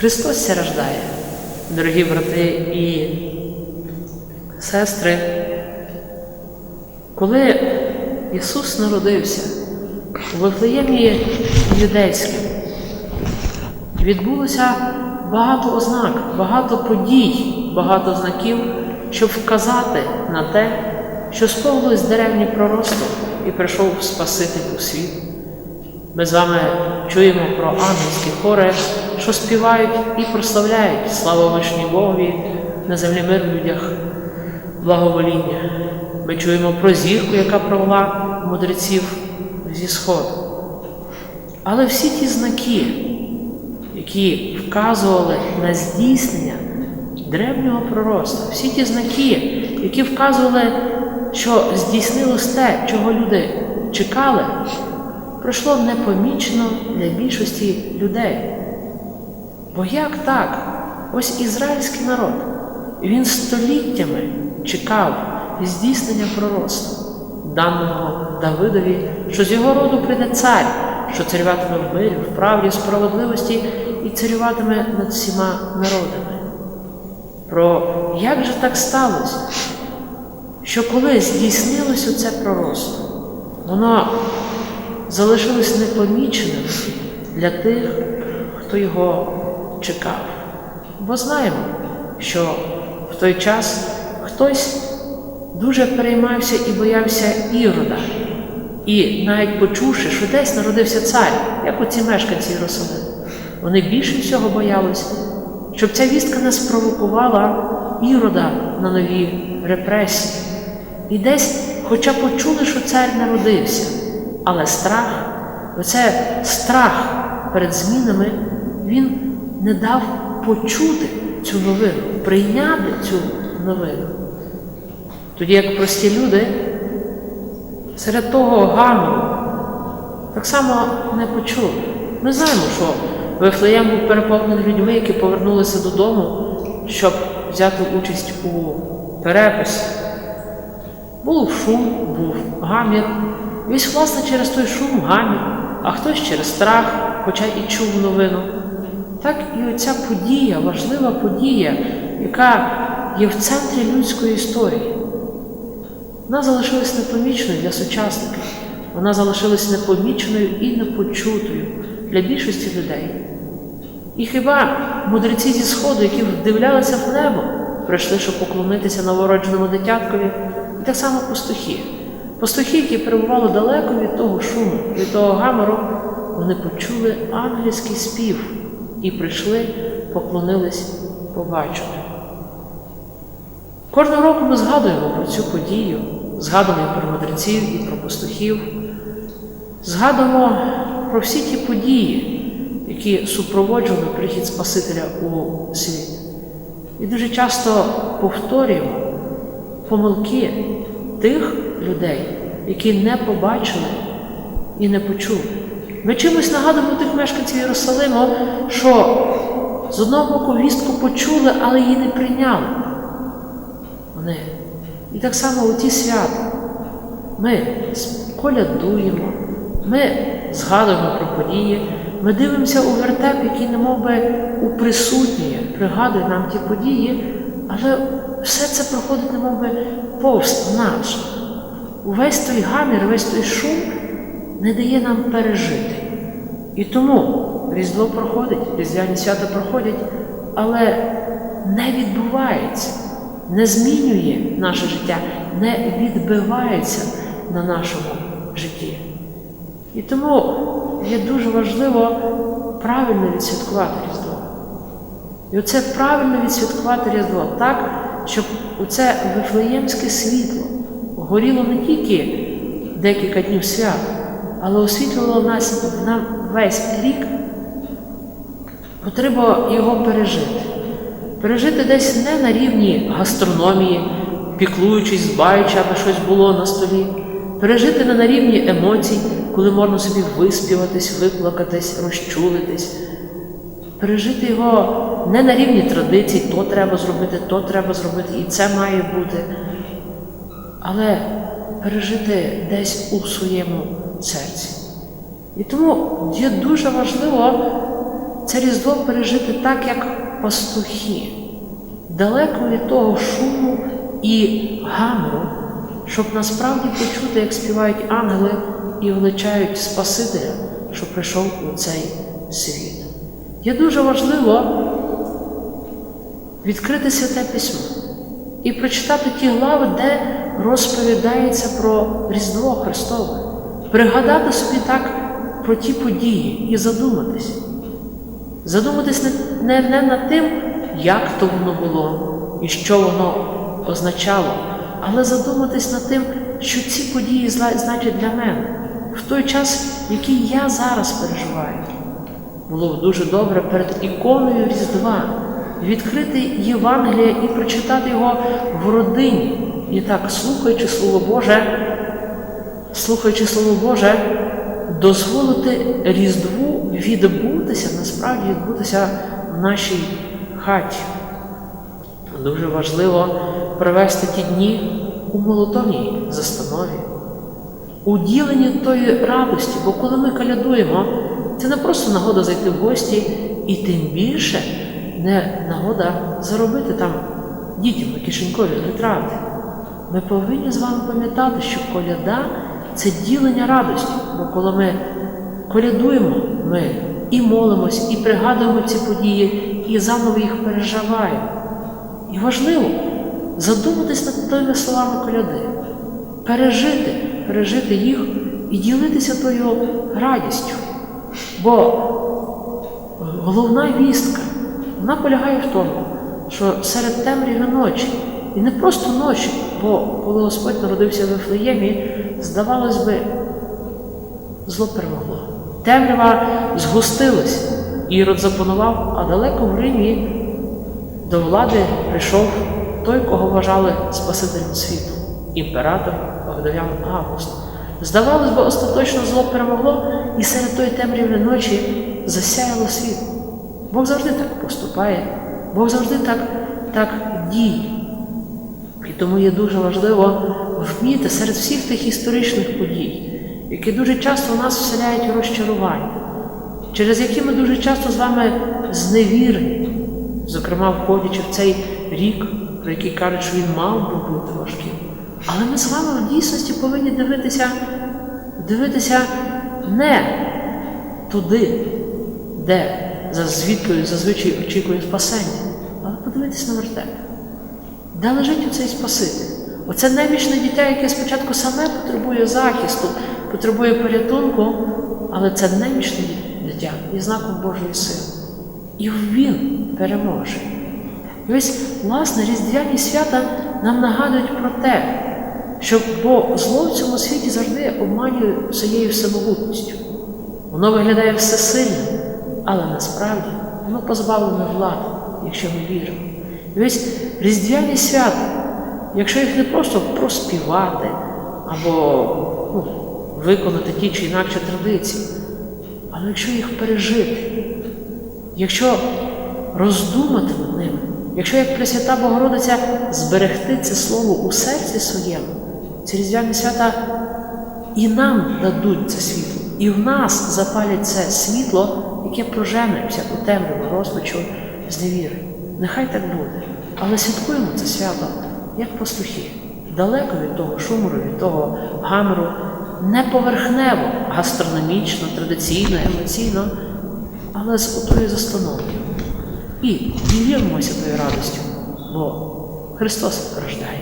Христос рождає, дорогі брати і сестри. Коли Ісус народився у Вифлеємі Юдейському, відбулося багато ознак, багато подій, багато знаків, щоб вказати на те, що сповнилось деревні пророцтво і прийшов Спаситель у світ. Ми з вами чуємо про ангельські хори, що співають і прославляють славу вишні Богові, на землі мир в людях, благовоління. Ми чуємо про зірку, яка провела мудреців зі сходу. Але всі ті знаки, які вказували на здійснення древнього пророцтва, всі ті знаки, які вказували, що здійснилось те, чого люди чекали, пройшло непомічено для більшості людей. Бо як так? Ось ізраїльський народ, він століттями чекав здійснення пророцтва, даного Давидові, що з його роду прийде цар, що царюватиме в мирі, в правді, справедливості і царюватиме над всіма народами. Про як же так сталося, що коли здійснилось оце пророцтво, воно залишилось непоміченим для тих, хто його чекав. Бо знаємо, що в той час хтось дуже переймався і боявся Ірода. І навіть почувши, що десь народився цар, як оці мешканці Єрусалиму, вони більше всього боялися, щоб ця вістка не спровокувала Ірода на нові репресії. І десь, хоча почули, що цар народився, але страх, оце страх перед змінами, він не дав почути цю новину, прийняти цю новину. Тоді як прості люди серед того гамору так само не почули. Ми знаємо, що Вифлеєм був переповнений людьми, які повернулися додому, щоб взяти участь у переписі. Був шум, був гамір. Весь, власне, через той шум гамір, а хтось через страх, хоча і чув новину. Так і оця подія, важлива подія, яка є в центрі людської історії. Вона залишилась непомічною для сучасників. Вона залишилась непоміченою і непочутою для більшості людей. І хіба мудреці зі Сходу, які вдивлялися в небо, прийшли, щоб поклонитися новородженому дитяткові, і так само пастухи. Пастухи, які перебували далеко від того шуму, від того гамору, вони почули ангельський спів і прийшли, поклонились, побачили. Кожного року ми згадуємо про цю подію, згадуємо про мудреців і про пастухів, згадуємо про всі ті події, які супроводжували прихід Спасителя у світ. І дуже часто повторюємо помилки тих людей, які не побачили і не почули. Ми чимось нагадуємо тих мешканців Єрусалиму, що з одного боку вістку почули, але її не прийняли. Вони. І так само у ті свята ми колядуємо, ми згадуємо про події, ми дивимося у вертеп, який не мов би уприсутнює, пригадує нам ті події, але все це проходить, не мов би повз наш. Увесь той гамір, весь той шум не дає нам пережити. І тому Різдво проходить, Різдвяні свята проходять, але не відбувається, не змінює наше життя, не відбивається на нашому житті. І тому є дуже важливо правильно відсвяткувати Різдво. І оце правильно відсвяткувати Різдво так, щоб оце вифлеємське світло горіло не тільки декілька днів свят, але освітлювало нас нам весь рік. Потрібно його пережити. Пережити десь не на рівні гастрономії, піклуючись, дбаючи, аби щось було на столі. Пережити не на рівні емоцій, коли можна собі виспіватись, виплакатись, розчулитись. Пережити його не на рівні традицій, то треба зробити, то треба зробити, і це має бути. Але пережити десь у своєму серці. І тому є дуже важливо це Різдво пережити так, як пастухи, далеко від того шуму і гамору, щоб насправді почути, як співають ангели і величають Спасителя, що прийшов у цей світ. Є дуже важливо відкрити святе письмо і прочитати ті глави, де розповідається про Різдво Христове, пригадати собі так про ті події і задуматись. Задуматись не, не, не над тим, як то воно було і що воно означало, але задуматись над тим, що ці події значать для мене в той час, який я зараз переживаю. Було б дуже добре перед іконою Різдва відкрити Євангеліє і прочитати його в родині. І так, слухаючи Слово Боже, слухаючи Слово Боже, дозволити Різдву відбутися, насправді відбутися в нашій хаті. Дуже важливо провести ті дні у молотовній застанові, у діленні тої радості, бо коли ми калядуємо, це не просто нагода зайти в гості, і тим більше не нагода заробити там дітям на кишенькові витрати. Ми повинні з вами пам'ятати, що коляда це ділення радості, бо коли ми колядуємо, ми і молимось, і пригадуємо ці події, і заново їх переживаємо. І важливо задуматись над тими словами коляди, пережити, пережити їх і ділитися тою радістю. Бо головна вістка, вона полягає в тому, що серед темряви ночі, і не просто ночі, бо коли Господь народився в Вифлеємі, здавалось би, зло перемогло. Темрява згустилась, Ірод запанував, а далеко в Римі до влади прийшов той, кого вважали Спасителем світу, імператор Богдав'ян Август. Здавалось би, остаточно зло перемогло, і серед тої темряви ночі засяяло світ. Бог завжди так поступає, Бог завжди так, так діє. І тому є дуже важливо вміти серед всіх тих історичних подій, які дуже часто у нас вселяють розчарування, через які ми дуже часто з вами зневірені, зокрема входячи в цей рік, про який кажуть, що він мав би бути важким. Але ми з вами в дійсності повинні дивитися, дивитися не туди, де за звідкою зазвичай очікує спасення, але подивитися на вертеп. Де лежить оцей Спаситель? Оце немічне дитя, яке спочатку саме потребує захисту, потребує порятунку, але це немічне дитя є знаком Божої сили. І він переможе. І ось, власне, різдвяні свята нам нагадують про те, що бо зло в цьому світі завжди обманює своєю всемогутністю. Воно виглядає всесильним, але насправді воно позбавлене влади, якщо ми віримо. І ось різдвяні свята, якщо їх не просто проспівати або ну, виконати ті чи інакші традиції, але якщо їх пережити, якщо роздумати над ними, якщо як Пресвята Богородиця зберегти це слово у серці своєму, ці різдвяні свята і нам дадуть це світло, і в нас запалять це світло, яке прожене всяку темряву, розпачу, зневіри. Нехай так буде. Але святкуємо це свято, як пастухи, далеко від того шумору, від того гамору, не поверхнево, гастрономічно, традиційно, емоційно, але з отою застановою. І ділімося тою радістю, бо Христос рождається.